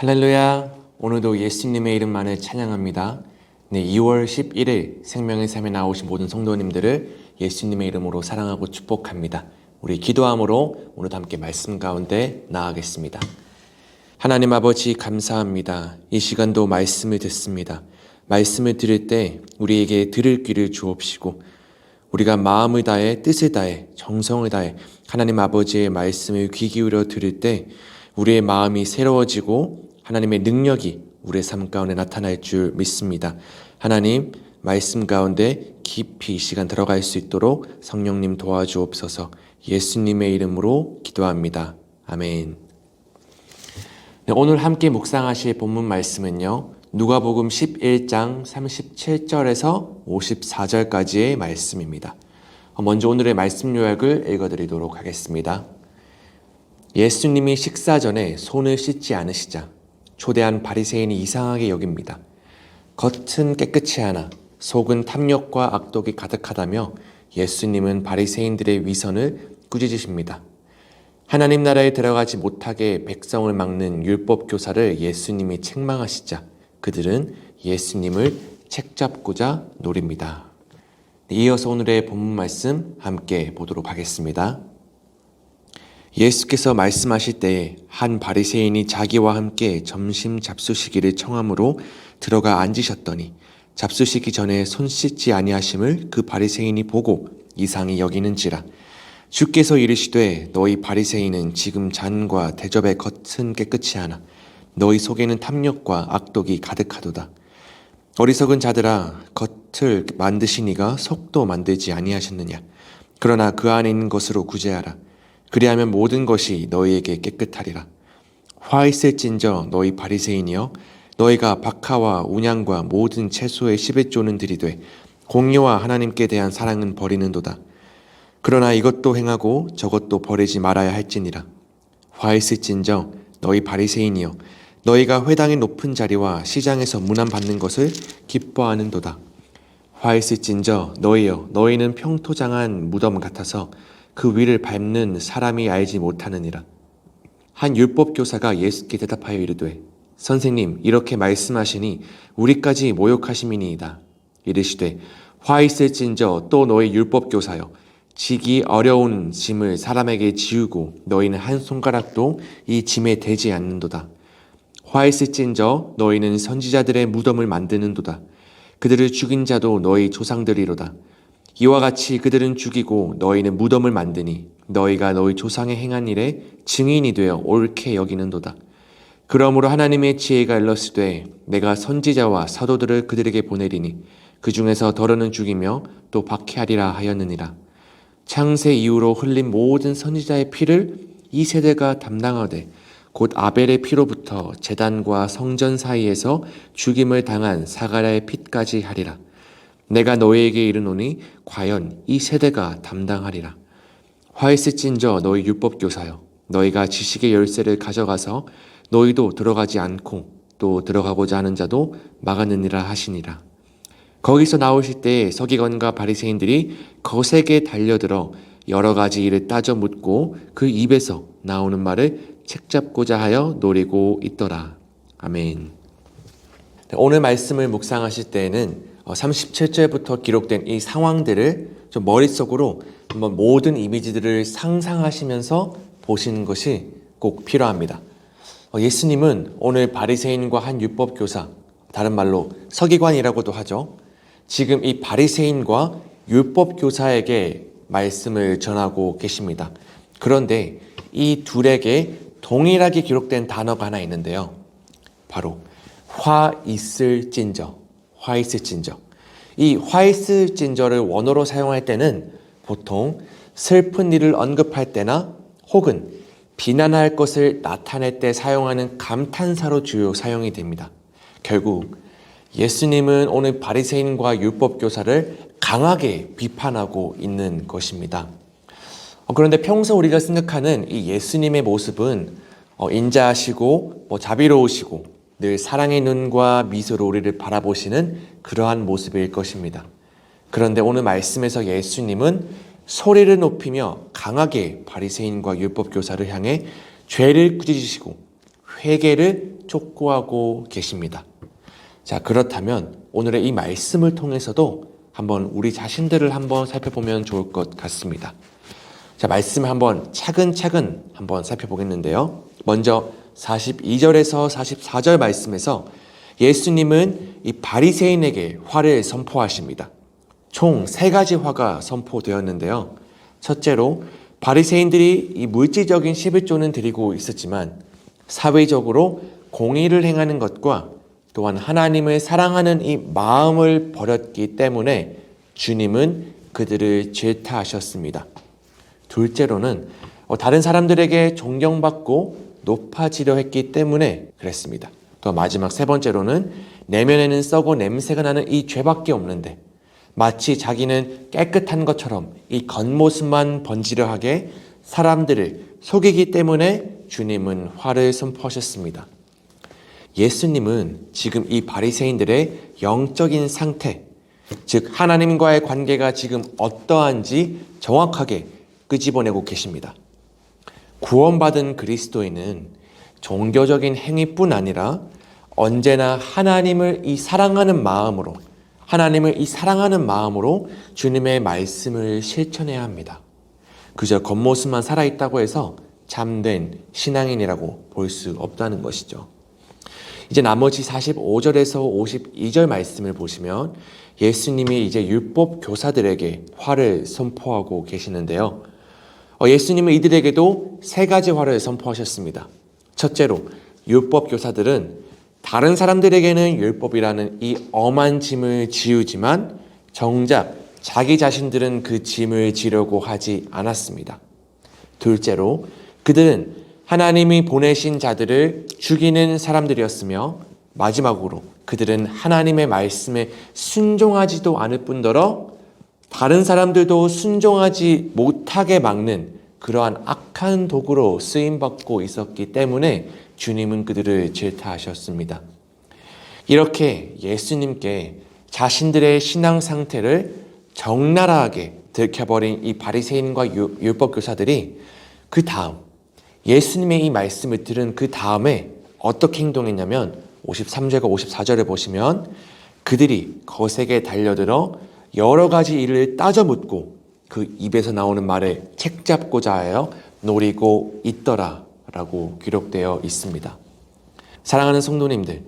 할렐루야. 오늘도 예수님의 이름만을 찬양합니다. 네, 2월 11일 생명의 삶에 나오신 모든 성도님들을 예수님의 이름으로 사랑하고 축복합니다. 우리 기도함으로 오늘도 함께 말씀 가운데 나아가겠습니다. 하나님 아버지 감사합니다. 이 시간도 말씀을 듣습니다. 말씀을 들을 때 우리에게 들을 귀를 주옵시고 우리가 마음을 다해 뜻을 다해 정성을 다해 하나님 아버지의 말씀을 귀 기울여 들을 때 우리의 마음이 새로워지고 하나님의 능력이 우리의 삶 가운데 나타날 줄 믿습니다. 하나님 말씀 가운데 깊이 이 시간 들어갈 수 있도록 성령님 도와주옵소서 예수님의 이름으로 기도합니다. 아멘. 네, 오늘 함께 묵상하실 본문 말씀은요. 누가복음 11장 37절에서 54절까지의 말씀입니다. 먼저 오늘의 말씀 요약을 읽어드리도록 하겠습니다. 예수님이 식사 전에 손을 씻지 않으시자 초대한 바리새인이 이상하게 여깁니다. 겉은 깨끗이 하나 속은 탐욕과 악독이 가득하다며 예수님은 바리새인들의 위선을 꾸짖으십니다. 하나님 나라에 들어가지 못하게 백성을 막는 율법 교사를 예수님이 책망하시자 그들은 예수님을 책잡고자 노립니다. 이어서 오늘의 본문 말씀 함께 보도록 하겠습니다. 예수께서 말씀하실 때에 한 바리새인이 자기와 함께 점심 잡수시기를 청함으로 들어가 앉으셨더니 잡수시기 전에 손 씻지 아니하심을 그 바리새인이 보고 이상히 여기는지라. 주께서 이르시되 너희 바리새인은 지금 잔과 대접의 겉은 깨끗이 하나. 너희 속에는 탐욕과 악독이 가득하도다. 어리석은 자들아 겉을 만드시니가 속도 만들지 아니하셨느냐? 그러나 그 안에 있는 것으로 구제하라 그리하면 모든 것이 너희에게 깨끗하리라. 화 있을진저 너희 바리새인이여 너희가 박하와 운양과 모든 채소의 십일조는 들이되 공의와 하나님께 대한 사랑은 버리는도다. 그러나 이것도 행하고 저것도 버리지 말아야 할지니라. 화 있을진저 너희 바리새인이여 너희가 회당의 높은 자리와 시장에서 문안 받는 것을 기뻐하는도다. 화 있을진저 너희여 너희는 평토장한 무덤 같아서 그 위를 밟는 사람이 알지 못하느니라. 한 율법 교사가 예수께 대답하여 이르되 선생님 이렇게 말씀하시니 우리까지 모욕하심이니이다. 이르시되 화 있을진저 또 너희 율법 교사여 지기 어려운 짐을 사람에게 지우고 너희는 한 손가락도 이 짐에 대지 않는도다. 화 있을진저 너희는 선지자들의 무덤을 만드는도다. 그들을 죽인 자도 너희 조상들이로다. 이와 같이 그들은 죽이고 너희는 무덤을 만드니 너희가 너희 조상의 행한 일에 증인이 되어 옳게 여기는도다. 그러므로 하나님의 지혜가 일렀으되 내가 선지자와 사도들을 그들에게 보내리니 그 중에서 더러는 죽이며 또 박해하리라 하였느니라. 창세 이후로 흘린 모든 선지자의 피를 이 세대가 담당하되 곧 아벨의 피로부터 재단과 성전 사이에서 죽임을 당한 사가랴의 피까지 하리라. 내가 너희에게 이르노니 과연 이 세대가 담당하리라. 화이스진저 너희 율법 교사여 너희가 지식의 열쇠를 가져가서 너희도 들어가지 않고 또 들어가고자 하는 자도 막았느니라 하시니라. 거기서 나오실 때 서기관과 바리새인들이 거세게 달려들어 여러 가지 일을 따져 묻고 그 입에서 나오는 말을 책잡고자 하여 노리고 있더라. 아멘. 네, 오늘 말씀을 묵상하실 때에는 37절부터 어, 기록된 이 상황들을 좀 머릿속으로 한번 모든 이미지들을 상상하시면서 보시는 것이 꼭 필요합니다. 어, 예수님은 오늘 바리새인과 한 율법 교사, 다른 말로 서기관이라고도 하죠. 지금 이 바리새인과 율법 교사에게 말씀을 전하고 계십니다. 그런데 이 둘에게 동일하게 기록된 단어가 하나 있는데요. 바로 화 있을진저. 화이스 진저. 이 화이스 진저를 원어로 사용할 때는 보통 슬픈 일을 언급할 때나 혹은 비난할 것을 나타낼 때 사용하는 감탄사로 주요 사용이 됩니다. 결국 예수님은 오늘 바리새인과 율법 교사를 강하게 비판하고 있는 것입니다. 어, 그런데 평소 우리가 생각하는 이 예수님의 모습은 어, 인자하시고 뭐 자비로우시고 늘 사랑의 눈과 미소로 우리를 바라보시는 그러한 모습일 것입니다. 그런데 오늘 말씀에서 예수님은 소리를 높이며 강하게 바리새인과 율법 교사를 향해 죄를 꾸짖으시고 회개를 촉구하고 계십니다. 자, 그렇다면 오늘의 이 말씀을 통해서도 한번 우리 자신들을 한번 살펴보면 좋을 것 같습니다. 자, 말씀을 한번 차근차근 한번 살펴보겠는데요. 먼저 42절에서 44절 말씀에서 예수님은 이 바리새인에게 화를 선포하십니다. 총 세 가지 화가 선포되었는데요. 첫째로 바리새인들이 이 물질적인 11조는 드리고 있었지만 사회적으로 공의를 행하는 것과 또한 하나님을 사랑하는 이 마음을 버렸기 때문에 주님은 그들을 질타하셨습니다. 둘째로는 어, 다른 사람들에게 존경받고 높아지려 했기 때문에 그랬습니다. 또 마지막 세 번째로는 내면에는 썩고 냄새가 나는 이 죄밖에 없는데 마치 자기는 깨끗한 것처럼 이 겉모습만 번지려 하게 사람들을 속이기 때문에 주님은 화를 선포하셨습니다. 예수님은 지금 이 바리새인들의 영적인 상태, 즉 하나님과의 관계가 지금 어떠한지 정확하게 끄집어내고 계십니다. 구원받은 그리스도인은 종교적인 행위뿐 아니라 언제나 하나님을 이 사랑하는 마음으로 하나님을 이 사랑하는 마음으로 주님의 말씀을 실천해야 합니다. 그저 겉모습만 살아있다고 해서 참된 신앙인이라고 볼 수 없다는 것이죠. 이제 나머지 45절에서 52절 말씀을 보시면 예수님이 이제 율법 교사들에게 화를 선포하고 계시는데요. 어, 예수님은 이들에게도 세 가지 화를 선포하셨습니다. 첫째로 율법 교사들은 다른 사람들에게는 율법이라는 이 엄한 짐을 지우지만 정작 자기 자신들은 그 짐을 지려고 하지 않았습니다. 둘째로 그들은 하나님이 보내신 자들을 죽이는 사람들이었으며 마지막으로 그들은 하나님의 말씀에 순종하지도 않을 뿐더러 다른 사람들도 순종하지 못하게 막는 그러한 악한 도구로 쓰임받고 있었기 때문에 주님은 그들을 질타하셨습니다. 이렇게 예수님께 자신들의 신앙 상태를 적나라하게 들켜버린 이 바리새인과 율법 교사들이 그 다음 예수님의 이 말씀을 들은 그 다음에 어떻게 행동했냐면 53절과 54절을 보시면 그들이 거세게 달려들어 여러 가지 일을 따져 묻고 그 입에서 나오는 말에 책 잡고자 하여 노리고 있더라 라고 기록되어 있습니다. 사랑하는 성도님들,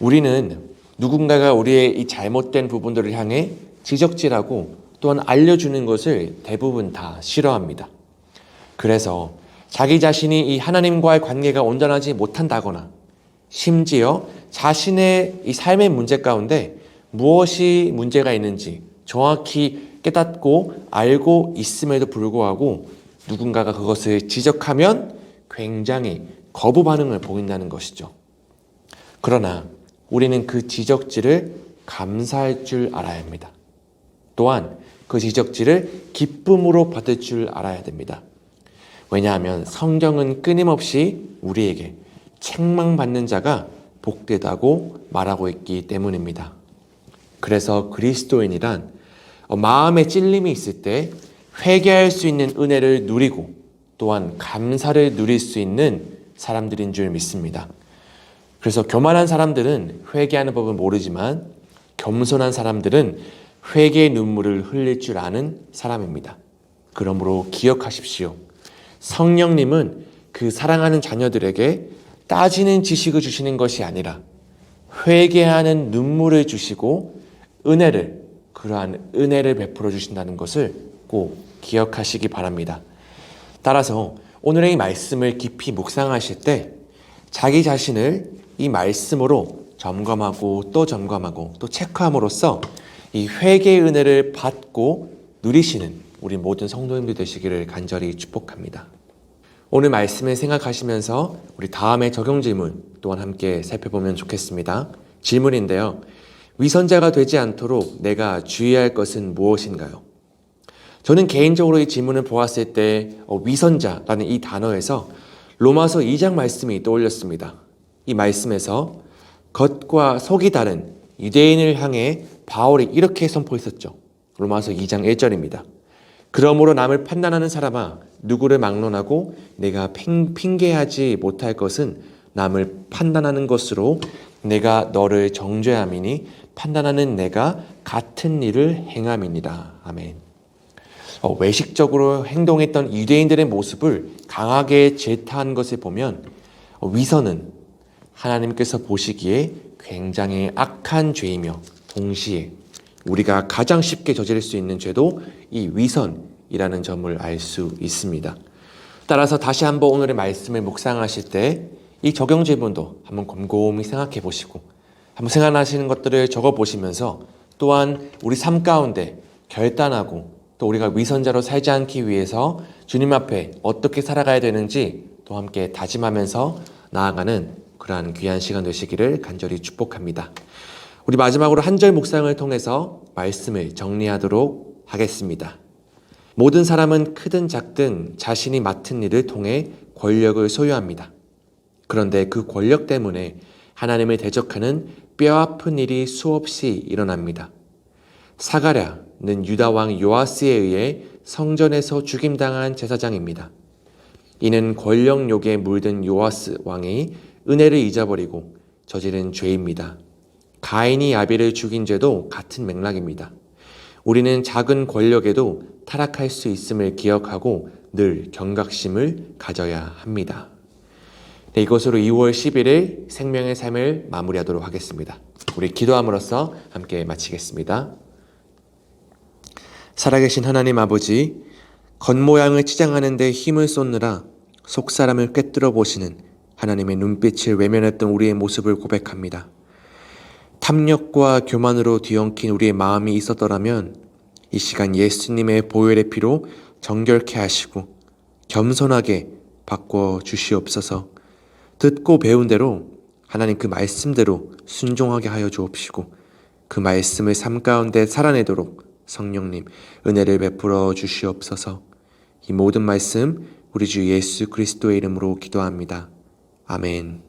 우리는 누군가가 우리의 이 잘못된 부분들을 향해 지적질하고 또한 알려주는 것을 대부분 다 싫어합니다. 그래서 자기 자신이 이 하나님과의 관계가 온전하지 못한다거나 심지어 자신의 이 삶의 문제 가운데 무엇이 문제가 있는지 정확히 깨닫고 알고 있음에도 불구하고 누군가가 그것을 지적하면 굉장히 거부 반응을 보인다는 것이죠. 그러나 우리는 그 지적질을 감사할 줄 알아야 합니다. 또한 그 지적질을 기쁨으로 받을 줄 알아야 됩니다. 왜냐하면 성경은 끊임없이 우리에게 책망받는 자가 복되다고 말하고 있기 때문입니다. 그래서 그리스도인이란 마음에 찔림이 있을 때 회개할 수 있는 은혜를 누리고 또한 감사를 누릴 수 있는 사람들인 줄 믿습니다. 그래서 교만한 사람들은 회개하는 법을 모르지만 겸손한 사람들은 회개의 눈물을 흘릴 줄 아는 사람입니다. 그러므로 기억하십시오. 성령님은 그 사랑하는 자녀들에게 따지는 지식을 주시는 것이 아니라 회개하는 눈물을 주시고 은혜를 그러한 은혜를 베풀어 주신다는 것을 꼭 기억하시기 바랍니다. 따라서 오늘의 이 말씀을 깊이 묵상하실 때 자기 자신을 이 말씀으로 점검하고 또 점검하고 또 체크함으로써 이 회개의 은혜를 받고 누리시는 우리 모든 성도님들 되시기를 간절히 축복합니다. 오늘 말씀을 생각하시면서 우리 다음에 적용 질문 또한 함께 살펴보면 좋겠습니다. 질문인데요. 위선자가 되지 않도록 내가 주의할 것은 무엇인가요? 저는 개인적으로 이 질문을 보았을 때 어, 위선자라는 이 단어에서 로마서 2장 말씀이 떠올렸습니다. 이 말씀에서 겉과 속이 다른 유대인을 향해 바울이 이렇게 선포했었죠. 로마서 2장 1절입니다. 그러므로 남을 판단하는 사람아 누구를 막론하고 내가 핑계하지 못할 것은 남을 판단하는 것으로 내가 너를 정죄함이니 판단하는 내가 같은 일을 행함이니라. 아멘. 어, 외식적으로 행동했던 유대인들의 모습을 강하게 제타한 것을 보면 어, 위선은 하나님께서 보시기에 굉장히 악한 죄이며 동시에 우리가 가장 쉽게 저지를 수 있는 죄도 이 위선이라는 점을 알 수 있습니다. 따라서 다시 한번 오늘의 말씀을 묵상하실 때 이 적용 질문도 한번 곰곰이 생각해 보시고 한번 생각나시는 것들을 적어 보시면서 또한 우리 삶 가운데 결단하고 또 우리가 위선자로 살지 않기 위해서 주님 앞에 어떻게 살아가야 되는지 또 함께 다짐하면서 나아가는 그러한 귀한 시간 되시기를 간절히 축복합니다. 우리 마지막으로 한 절 묵상을 통해서 말씀을 정리하도록 하겠습니다. 모든 사람은 크든 작든 자신이 맡은 일을 통해 권력을 소유합니다. 그런데 그 권력 때문에 하나님을 대적하는 뼈아픈 일이 수없이 일어납니다. 사가랴는 유다 왕 요아스에 의해 성전에서 죽임당한 제사장입니다. 이는 권력욕에 물든 요아스 왕이 은혜를 잊어버리고 저지른 죄입니다. 가인이 아벨을 죽인 죄도 같은 맥락입니다. 우리는 작은 권력에도 타락할 수 있음을 기억하고 늘 경각심을 가져야 합니다. 네, 이것으로 2월 11일 생명의 삶을 마무리하도록 하겠습니다. 우리 기도함으로써 함께 마치겠습니다. 살아계신 하나님 아버지, 겉모양을 치장하는 데 힘을 쏟느라 속사람을 꿰뚫어 보시는 하나님의 눈빛을 외면했던 우리의 모습을 고백합니다. 탐욕과 교만으로 뒤엉킨 우리의 마음이 있었더라면 이 시간 예수님의 보혈의 피로 정결케 하시고 겸손하게 바꿔 주시옵소서. 듣고 배운 대로 하나님 그 말씀대로 순종하게 하여 주옵시고 그 말씀을 삶 가운데 살아내도록 성령님 은혜를 베풀어 주시옵소서. 이 모든 말씀 우리 주 예수 그리스도의 이름으로 기도합니다. 아멘.